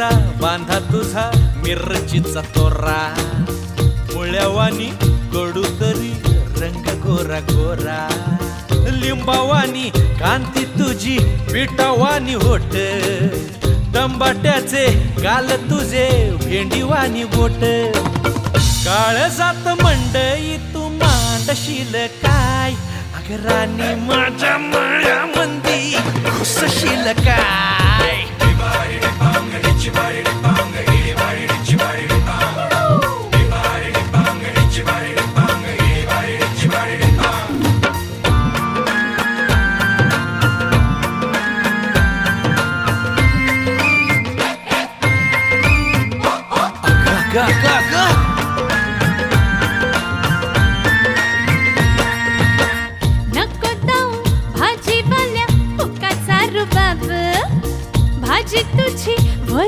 केसांचा बांधा तुझा मिरचीचा तोरा. मुळ्यावानी कडू तरी रंग गोरा गोरा. लिंबावानी कांती तुझी पिठावानी होट. दंबाट्याचे गाल तुझे भेंडीवानी बोट. काळ जात मंडई तू मांडशील काय? अगराणी माझ्या मळ्यामंदी खुसशील काय? go, go, go. ನಕ್ಕೊತಾವು ಭಾಜಿ ಪಲ್ಯ ಉಕ್ಕ ಸಾರು